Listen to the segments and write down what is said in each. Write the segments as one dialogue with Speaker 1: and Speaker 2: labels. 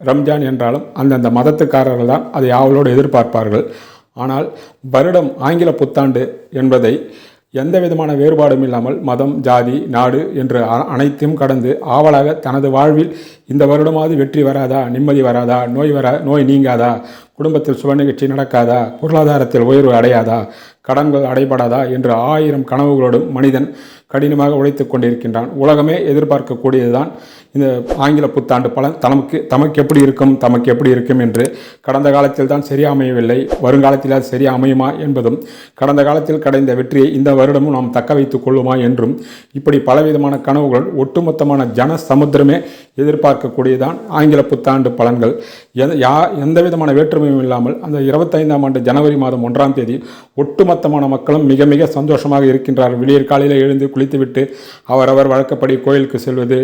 Speaker 1: ரம்ஜான் என்றாலும் அந்தந்த மதத்துக்காரர்கள் தான் அதை ஆவலோடு எதிர்பார்ப்பார்கள். ஆனால் வருடம் ஆங்கில புத்தாண்டு என்பதை எந்த விதமான வேறுபாடும் இல்லாமல் மதம் ஜாதி நாடு என்று அ- அனைத்தையும் கடந்து ஆவலாக தனது வாழ்வில் இந்த வருடமாவது வெற்றி வராதா நிம்மதி வராதா நோய் வரா நோய் நீங்காதா குடும்பத்தில் சுப நிகழ்ச்சி நடக்காதா பொருளாதாரத்தில் உயர்வு அடையாதா கடன்கள் அடைபடாதா என்று ஆயிரம் கனவுகளோடும் மனிதன் கடினமாக உழைத்துக் கொண்டிருக்கின்றான். உலகமே எதிர்பார்க்கக்கூடியதுதான். இந்த ஆங்கில புத்தாண்டு பலன் தமக்கு தமக்கு எப்படி இருக்கும் தமக்கு எப்படி இருக்கும் என்று கடந்த காலத்தில் தான் சரியாக அமையவில்லை. வருங்காலத்தில் அது சரியா அமையுமா என்பதும் கடந்த காலத்தில் கிடைந்த வெற்றியை இந்த வருடமும் நாம் தக்க வைத்துக் கொள்ளுமா என்றும் இப்படி பலவிதமான கனவுகள் ஒட்டுமொத்தமான ஜன சமுத்திரமே எதிர்பார்க்கக்கூடியதான் ஆங்கில புத்தாண்டு பலன்கள். எந்த யா எந்த விதமான வேற்றுமையும் இல்லாமல் அந்த இருபத்தைந்தாம் ஆண்டு ஜனவரி மாதம் ஒன்றாம் தேதி ஒட்டுமொத்த ஒட்டுமொத்தமான மக்களும் மிக மிக சந்தோஷமாக இருக்கின்றார்கள். விடியற் காலையில் எழுந்து குளித்துவிட்டு அவரவர் வழக்கப்படி கோயிலுக்கு செல்வது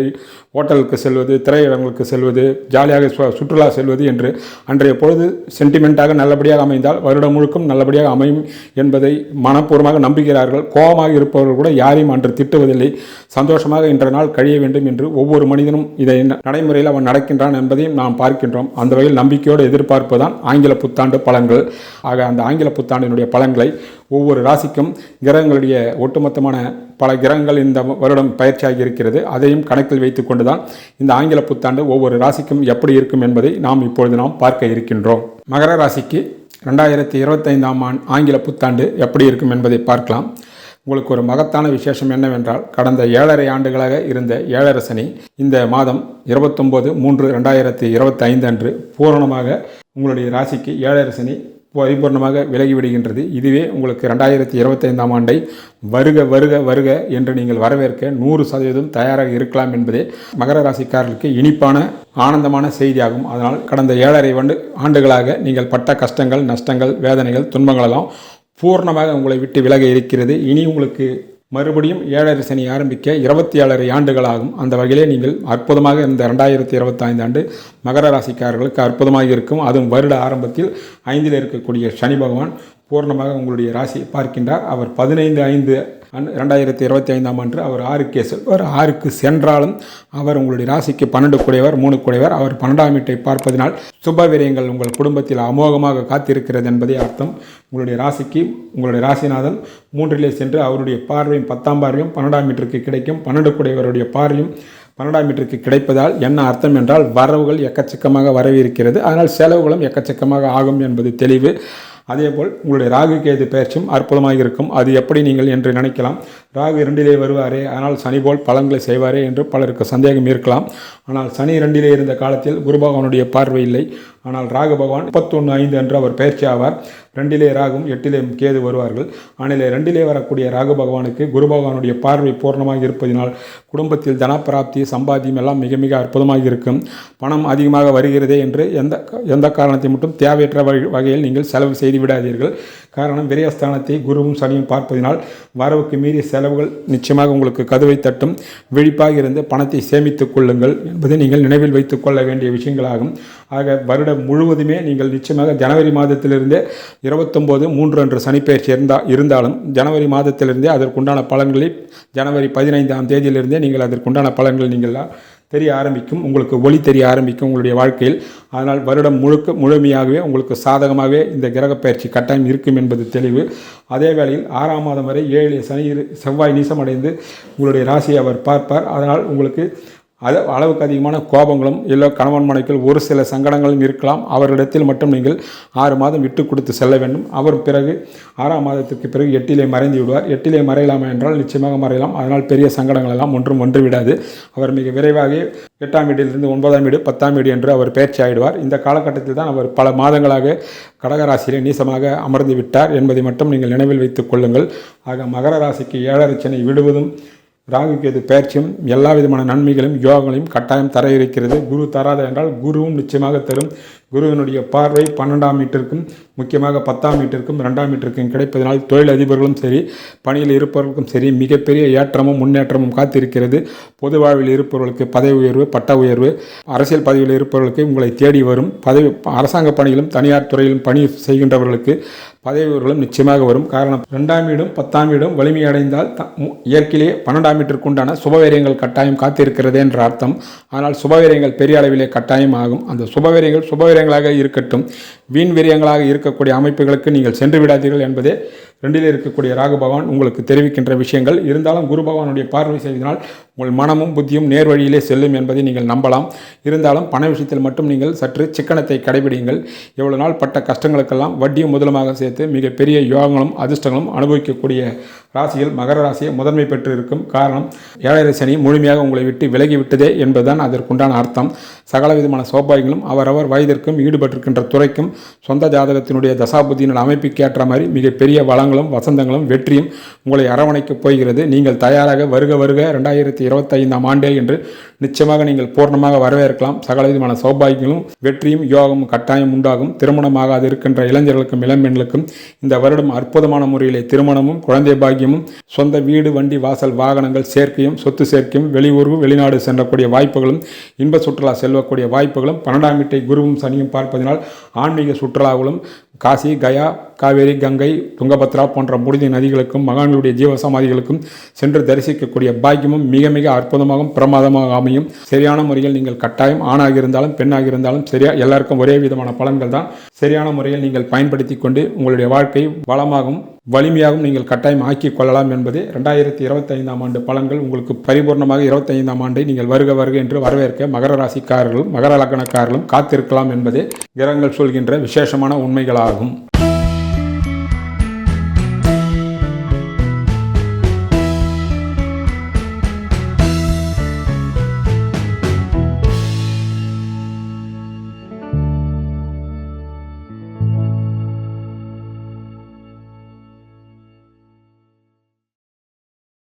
Speaker 1: ஹோட்டலுக்கு செல்வது திரையிடங்களுக்கு செல்வது ஜாலியாக சு- சுற்றுலா செல்வது என்று அன்றைய பொழுது சென்டிமெண்ட்டாக நல்லபடியாக அமைந்தால் வருடம் முழுக்கும் நல்லபடியாக அமையும் என்பதை மனப்பூர்வமாக நம்புகிறார்கள். கோபமாக இருப்பவர்கள் கூட யாரையும் அன்று திட்டுவதில்லை. சந்தோஷமாக இன்ற நாள் கழிய வேண்டும் என்று ஒவ்வொரு மனிதனும் இதை நடைமுறையில் அவன் நடக்கின்றான் என்பதையும் நாம் பார்க்கின்றோம். அந்த வகையில் நம்பிக்கையோடு எதிர்பார்ப்பு தான் ஆங்கில புத்தாண்டு பலன்கள் ஆக அந்த ஆங்கில புத்தாண்டினுடைய பலன்களை ஒவ்வொரு ராசிக்கும் கிரகங்களுடைய ஒட்டுமொத்தமான பல கிரகங்கள் இந்த வருடம் பயிற்சியாகி இருக்கிறது. அதையும் கணக்கில் வைத்துக்கொண்டு தான் இந்த ஆங்கில புத்தாண்டு ஒவ்வொரு ராசிக்கும் எப்படி இருக்கும் என்பதை நாம் இப்பொழுது நாம் பார்க்க இருக்கின்றோம். மகர ராசிக்கு ரெண்டாயிரத்தி இருபத்தைந்தாம் ஆண்டு ஆங்கில புத்தாண்டு எப்படி இருக்கும் என்பதை பார்க்கலாம். உங்களுக்கு ஒரு மகத்தான விசேஷம் என்னவென்றால் கடந்த ஏழரை ஆண்டுகளாக இருந்த ஏழரை சனி இந்த மாதம் இருபத்தொம்போது மூன்று ரெண்டாயிரத்தி இருபத்தைந்து அன்று பூரணமாக உங்களுடைய ராசிக்கு ஏழரை சனி பரிபூர்ணமாக விலகிவிடுகின்றது. இதுவே உங்களுக்கு ரெண்டாயிரத்தி இருபத்தைந்தாம் ஆண்டை வருக வருக வருக என்று நீங்கள் வரவேற்க நூறு சதவீதம் தயாராக இருக்கலாம் என்பதே மகர ராசிக்காரர்களுக்கு இனிப்பான ஆனந்தமான செய்தியாகும். அதனால் கடந்த ஏழரை ஆண்டு ஆண்டுகளாக நீங்கள் பட்ட கஷ்டங்கள் நஷ்டங்கள் வேதனைகள் துன்பங்களெல்லாம் பூர்ணமாக உங்களை விட்டு விலக இருக்கிறது. இனி உங்களுக்கு மறுபடியும் ஏழரை சனி ஆரம்பிக்க இருபத்தி ஏழரை ஆண்டுகளாகும். அந்த வகையிலே நீங்கள் அற்புதமாக இந்த ரெண்டாயிரத்தி இருபத்தைந்து ஆண்டு மகர ராசிக்காரர்களுக்கு அற்புதமாக இருக்கும். அதுவும் வருட ஆரம்பத்தில் ஐந்தில் இருக்கக்கூடிய சனி பகவான் பூர்ணமாக உங்களுடைய ராசியை பார்க்கின்றார். அவர் பதினைந்து ஐந்து ரெண்டாயிரத்தி இருபத்தி ஐந்தாம் ஆண்டு அவர் ஆறுக்கே செல்வார் ஆறுக்கு சென்றாலும் அவர் உங்களுடைய ராசிக்கு பன்னெண்டு குடையவர் மூணு குடையவர். அவர் பன்னெண்டாம் வீட்டை பார்ப்பதனால் சுப விரயங்கள் உங்கள் குடும்பத்தில் அமோகமாக காத்திருக்கிறது என்பதே அர்த்தம். உங்களுடைய ராசிக்கு உங்களுடைய ராசிநாதன் மூன்றிலே சென்று அவருடைய பார்வையும் பத்தாம் பார்வையும் பன்னெண்டாம் மீட்டருக்கு கிடைக்கும். பன்னெண்டு குடையவருடைய பார்வையும் பன்னெண்டாம் மீட்டருக்கு கிடைப்பதால் என்ன அர்த்தம் என்றால் வரவுகள் எக்கச்சக்கமாக வரவிருக்கிறது. ஆனால் செலவுகளும் எக்கச்சக்கமாக ஆகும் என்பது தெளிவு. அதேபோல் உங்களுடைய ராகு கேது பயிற்சியும் அற்புதமாக இருக்கும் அது எப்படி நீங்கள் என்று நினைக்கலாம். ராகு இரண்டிலே வருவாரே ஆனால் சனி போல் பலன்களை செய்வாரே என்று பலருக்கு சந்தேகம் இருக்கலாம். ஆனால் சனி இரண்டிலே இருந்த காலத்தில் குரு பகவானுடைய பார்வை இல்லை. ஆனால் ராகு பகவான் முப்பத்தொன்று ஐந்து என்று அவர் பயிற்சி ஆவார். ரெண்டிலே ராகும் எட்டிலே கேது வருவார்கள். ஆனால் ரெண்டிலே வரக்கூடிய ராகு பகவானுக்கு குரு பகவானுடைய பார்வை பூர்ணமாக இருப்பதினால் குடும்பத்தில் தனப்பிராப்தி சம்பாத்தியம் எல்லாம் மிக மிக அற்புதமாக இருக்கும். பணம் அதிகமாக வருகிறதே என்று எந்த எந்த காரணத்தை மட்டும் தேவையற்ற வகை- வகையில் நீங்கள் செலவு செய்து விடாதீர்கள். காரணம் விரயஸ்தானத்தை குருவும் சனியும் பார்ப்பதினால் வரவுக்கு மீறி செலவு செலவுகள் நிச்சயமாக உங்களுக்கு கதவை தட்டும். விழிப்பாக இருந்து பணத்தை சேமித்துக் கொள்ளுங்கள் என்பதை நீங்கள் நினைவில் வைத்துக் கொள்ள வேண்டிய விஷயங்களாகும். ஆக வருடம் முழுவதுமே நீங்கள் நிச்சயமாக ஜனவரி மாதத்திலிருந்தே இருபத்தொம்போது மூன்று அன்று சனிப்பெயர்ச்சி இருந்தா இருந்தாலும் ஜனவரி மாதத்திலிருந்தே அதற்குண்டான பலன்களை ஜனவரி பதினைந்தாம் தேதியிலிருந்தே நீங்கள் அதற்குண்டான பலன்கள் நீங்கள் தெரிய ஆரம்பிக்கும் உங்களுக்கு ஒளி தெரிய ஆரம்பிக்கும் உங்களுடைய வாழ்க்கையில். அதனால் வருடம் முழுக்க முழுமையாகவே உங்களுக்கு சாதகமாகவே இந்த கிரக பயிற்சி கட்டாயம் இருக்கும் என்பது தெளிவு. அதே வேளையில் ஆறாம் மாதம் வரை ஏழு சனி செவ்வாய் நீசமடைந்து உங்களுடைய ராசியை அவர் பார்ப்பார். அதனால் உங்களுக்கு அது அளவுக்கு அதிகமான கோபங்களும் இல்லை கணவன் மனைக்குள் ஒரு சில சங்கடங்களும் இருக்கலாம். அவரிடத்தில் மட்டும் நீங்கள் ஆறு மாதம் விட்டு கொடுத்து செல்ல வேண்டும். அவர் பிறகு ஆறாம் மாதத்திற்கு பிறகு எட்டிலே மறைந்து விடுவார். எட்டிலே மறையலாமா என்றால் நிச்சயமாக மறையலாம். அதனால் பெரிய சங்கடங்கள் எல்லாம் ஒன்றும் ஒன்று விடாது. அவர் மிக விரைவாக எட்டாம் வீட்டிலிருந்து ஒன்பதாம் வீடு பத்தாம் வீடு என்று அவர் பயிற்சி ஆயிடுவார். இந்த காலகட்டத்தில் தான் அவர் பல மாதங்களாக கடகராசியிலே நீசமாக அமர்ந்து விட்டார் என்பதை மட்டும் நீங்கள் நினைவில் வைத்துக் கொள்ளுங்கள். ஆக மகர ராசிக்கு ஏழரை சனி விடுவதும் ராகு கேது பயிற்சியும் எல்லா விதமான நன்மைகளையும் யோகங்களையும் கட்டாயம் தர இருக்கிறது. குரு தராத என்றால் குருவும் நிச்சயமாக தரும். குருவினுடைய பார்வை பன்னெண்டாம் வீட்டிற்கும் முக்கியமாக பத்தாம் வீட்டிற்கும் ரெண்டாம் வீட்டிற்கும் கிடைப்பதனால் தொழில் அதிபர்களும் சரி பணியில் இருப்பவர்களுக்கும் சரி மிகப்பெரிய ஏற்றமும் முன்னேற்றமும் காத்திருக்கிறது. பொது வாழ்வில் இருப்பவர்களுக்கு பதவி உயர்வு பட்ட உயர்வு அரசியல் பதவியில் இருப்பவர்களுக்கு உங்களை தேடி வரும். பதவி அரசாங்க பணியிலும் தனியார் துறையிலும் பணி செய்கின்றவர்களுக்கு பதவி உயர்வுகளும் நிச்சயமாக வரும். காரணம் ரெண்டாம் வீடும் பத்தாம் வீடும் வலிமையடைந்தால் த- இயற்கையிலே பன்னெண்டாம் வீட்டிற்குண்டான சுபவீரியங்கள் கட்டாயம் காத்திருக்கிறது என்ற அர்த்தம். ஆனால் சுபவீரியங்கள் பெரிய அளவிலே கட்டாயம் ஆகும். அந்த சுபவீரியங்கள் சுபவீரியங்களாக இருக்கட்டும். வீண்வெரியங்களாக இருக்கக்கூடிய அமைப்புகளுக்கு நீங்கள் சென்று விடாதீர்கள் என்பதே ரெண்டில் இருக்கக்கூடிய ராகு பகவான் உங்களுக்கு தெரிவிக்கின்ற விஷயங்கள். இருந்தாலும் குரு பகவானுடைய பார்வை செய்தனால் உங்கள் மனமும் புத்தியும் நேர் வழியிலே செல்லும் என்பதை நீங்கள் நம்பலாம். இருந்தாலும் பண விஷயத்தில் மட்டும் நீங்கள் சற்று சிக்கனத்தை கடைபிடியுங்கள். எவ்வளோ நாள் பட்ட கஷ்டங்களுக்கெல்லாம் வட்டியும் முதலமாக சேர்த்து மிகப்பெரிய யோகங்களும் அதிர்ஷ்டங்களும் அனுபவிக்கக்கூடிய ராசியில் மகர ராசியை முதன்மை பெற்று இருக்கும் காரணம் ஏழரை சனி முழுமையாக உங்களை விட்டு விலகி விட்டதே என்பதுதான் அதற்குண்டான அர்த்தம். சகல விதமான சௌபாகியங்களும் அவரவர் வயதிற்கும் ஈடுபட்டிருக்கின்ற துறைக்கும் சொந்த ஜாதகத்தினுடைய தசாபுத்தியினுடைய அமைப்புக்கு ஏற்ற மாதிரி மிகப்பெரிய வளம் வளங்களும் வசந்தங்களும் வெற்றியும் உங்களை அரவணைக்கப் போகிறது. நீங்கள் தயாராக வருக வருக ரெண்டாயிரத்தி இருபத்தைந்தாம் ஆண்டே என்று நிச்சயமாக நீங்கள் பூர்ணமாக வரவேற்கலாம். சகல விதமான சௌபாகியங்களும் வெற்றியும் யோகமும் கட்டாயம் உண்டாகும். திருமணமாகாது இருக்கின்ற இளைஞர்களுக்கும் இளம்பெண்களுக்கும் இந்த வருடம் அற்புதமான முறையிலே திருமணமும் குழந்தை பாக்கியமும் சொந்த வீடு வண்டி வாசல் வாகனங்கள் சேர்க்கையும் சொத்து சேர்க்கையும் வெளியூர் வெளிநாடு சென்றக்கூடிய வாய்ப்புகளும் இன்ப சுற்றுலா செல்லக்கூடிய வாய்ப்புகளும் பன்னெண்டாம் வீட்டை குருவும் சனியும் பார்ப்பதனால் ஆன்மீக சுற்றுலாவுகளும் காசி கயா காவேரி கங்கை துங்கபத்ரா போன்ற முடிந்த நதிகளுக்கும் மகான்களுடைய ஜீவசமாதிகளுக்கும் சென்று தரிசிக்கக்கூடிய பாக்கியமும் மிக மிக அற்புதமாகவும் பிரமாதமாக அமையும். சரியான முறையில் நீங்கள் கட்டாயம் ஆணாக இருந்தாலும் பெண்ணாக இருந்தாலும் சரியா எல்லாருக்கும் ஒரே விதமான பலன்கள் தான். சரியான முறையில் நீங்கள் பயன்படுத்தி கொண்டு உங்களுடைய வாழ்க்கை வளமாகவும் வலிமையாகவும் நீங்கள் கட்டாயம் ஆக்கிக் கொள்ளலாம் என்பது ரெண்டாயிரத்தி இருபத்தைந்தாம் ஆண்டு பலன்கள். உங்களுக்கு பரிபூர்ணமாக இருபத்தைந்தாம் ஆண்டை நீங்கள் வருக வருக என்று வரவேற்க மகர ராசிக்காரர்களும் மகர லக்னக்காரர்களும் காத்திருக்கலாம் என்பதே கிரகங்கள் சொல்கின்ற விசேஷமான உண்மைகளாகும்.